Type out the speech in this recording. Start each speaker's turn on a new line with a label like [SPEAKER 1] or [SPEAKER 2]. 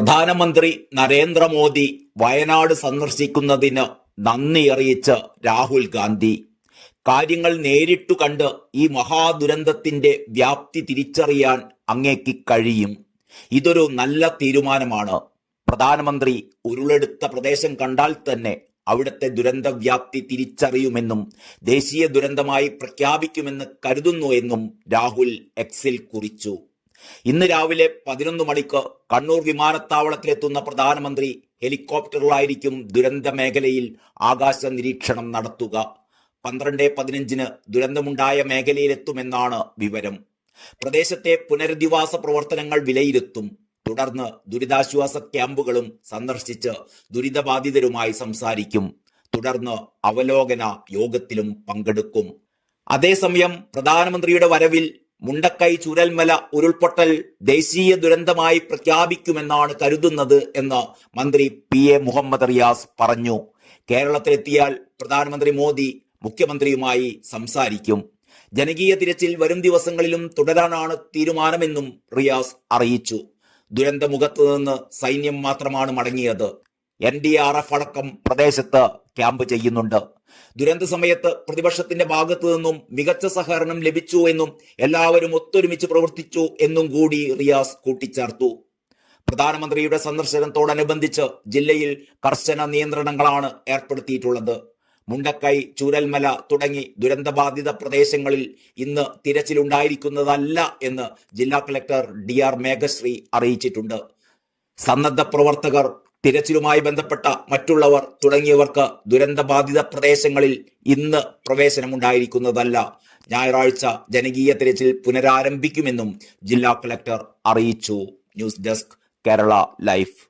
[SPEAKER 1] പ്രധാനമന്ത്രി നരേന്ദ്രമോദി വയനാട് സന്ദർശിക്കുന്നതിന് നന്ദി അറിയിച്ച് രാഹുൽ ഗാന്ധി. കാര്യങ്ങൾ നേരിട്ടു കണ്ട് ഈ മഹാദുരന്തത്തിന്റെ വ്യാപ്തി തിരിച്ചറിയാൻ അങ്ങേക്ക് കഴിയും. ഇതൊരു നല്ല തീരുമാനമാണ്. പ്രധാനമന്ത്രി ഉരുളെടുത്ത പ്രദേശം കണ്ടാൽ തന്നെ അവിടുത്തെ ദുരന്ത വ്യാപ്തി തിരിച്ചറിയുമെന്നും ദേശീയ ദുരന്തമായി പ്രഖ്യാപിക്കുമെന്ന് കരുതുന്നു എന്നും രാഹുൽ എക്സിൽ കുറിച്ചു. ഇന്ന് രാവിലെ പതിനൊന്ന് മണിക്ക് കണ്ണൂർ വിമാനത്താവളത്തിലെത്തുന്ന പ്രധാനമന്ത്രി ഹെലികോപ്റ്ററിലായിരിക്കും ദുരന്ത മേഖലയിൽ ആകാശ നിരീക്ഷണം നടത്തുക. പന്ത്രണ്ട് പതിനഞ്ചിന് ദുരന്തമുണ്ടായ മേഖലയിലെത്തുമെന്നാണ് വിവരം. പ്രദേശത്തെ പുനരധിവാസ പ്രവർത്തനങ്ങൾ വിലയിരുത്തും. തുടർന്ന് ദുരിതാശ്വാസ ക്യാമ്പുകളും സന്ദർശിച്ച് ദുരിതബാധിതരുമായി സംസാരിക്കും. തുടർന്ന് അവലോകന യോഗത്തിലും പങ്കെടുക്കും. അതേസമയം പ്രധാനമന്ത്രിയുടെ വരവിൽ മുണ്ടക്കൈ ചുരൽമല ഉരുൾപൊട്ടൽ ദേശീയ ദുരന്തമായി പ്രഖ്യാപിക്കുമെന്നാണ് കരുതുന്നത് എന്ന് മന്ത്രി പി എ മുഹമ്മദ് റിയാസ് പറഞ്ഞു. കേരളത്തിലെത്തിയാൽ പ്രധാനമന്ത്രി മോദി മുഖ്യമന്ത്രിയുമായി സംസാരിക്കും. ജനകീയ തിരച്ചിൽ വരും ദിവസങ്ങളിലും തുടരാനാണ് തീരുമാനമെന്നും റിയാസ് അറിയിച്ചു. ദുരന്തമുഖത്ത് നിന്ന് സൈന്യം മാത്രമാണ് മടങ്ങിയത്. എൻ ഡി ആർ എഫ് അടക്കം പ്രദേശത്ത് ക്യാമ്പ് ചെയ്യുന്നുണ്ട്. ദുരന്ത സമയത്ത് പ്രതിപക്ഷത്തിന്റെ ഭാഗത്തു നിന്നും മികച്ച സഹകരണം ലഭിച്ചു എന്നും എല്ലാവരും ഒത്തൊരുമിച്ച് പ്രവർത്തിച്ചു എന്നും കൂടി റിയാസ് കൂട്ടിച്ചേർത്തു. പ്രധാനമന്ത്രിയുടെ സന്ദർശനത്തോടനുബന്ധിച്ച് ജില്ലയിൽ കർശന നിയന്ത്രണങ്ങളാണ് ഏർപ്പെടുത്തിയിട്ടുള്ളത്. മുണ്ടക്കൈ ചൂരൽമല തുടങ്ങി ദുരന്തബാധിത പ്രദേശങ്ങളിൽ ഇന്ന് തിരച്ചിലുണ്ടായിരിക്കുന്നതല്ല എന്ന് ജില്ലാ കളക്ടർ ഡി ആർ മേഘശ്രീ അറിയിച്ചിട്ടുണ്ട്. സന്നദ്ധ പ്രവർത്തകർ തിരച്ചിലുമായി ബന്ധപ്പെട്ട മറ്റുള്ളവർ തുടങ്ങിയവർക്ക് ദുരന്തബാധിത പ്രദേശങ്ങളിൽ ഇന്ന് പ്രവേശനമുണ്ടായിരിക്കുന്നതല്ല. ഞായറാഴ്ച ജനകീയ തിരച്ചിൽ പുനരാരംഭിക്കുമെന്നും ജില്ലാ കളക്ടർ അറിയിച്ചു. News desk Kerala life.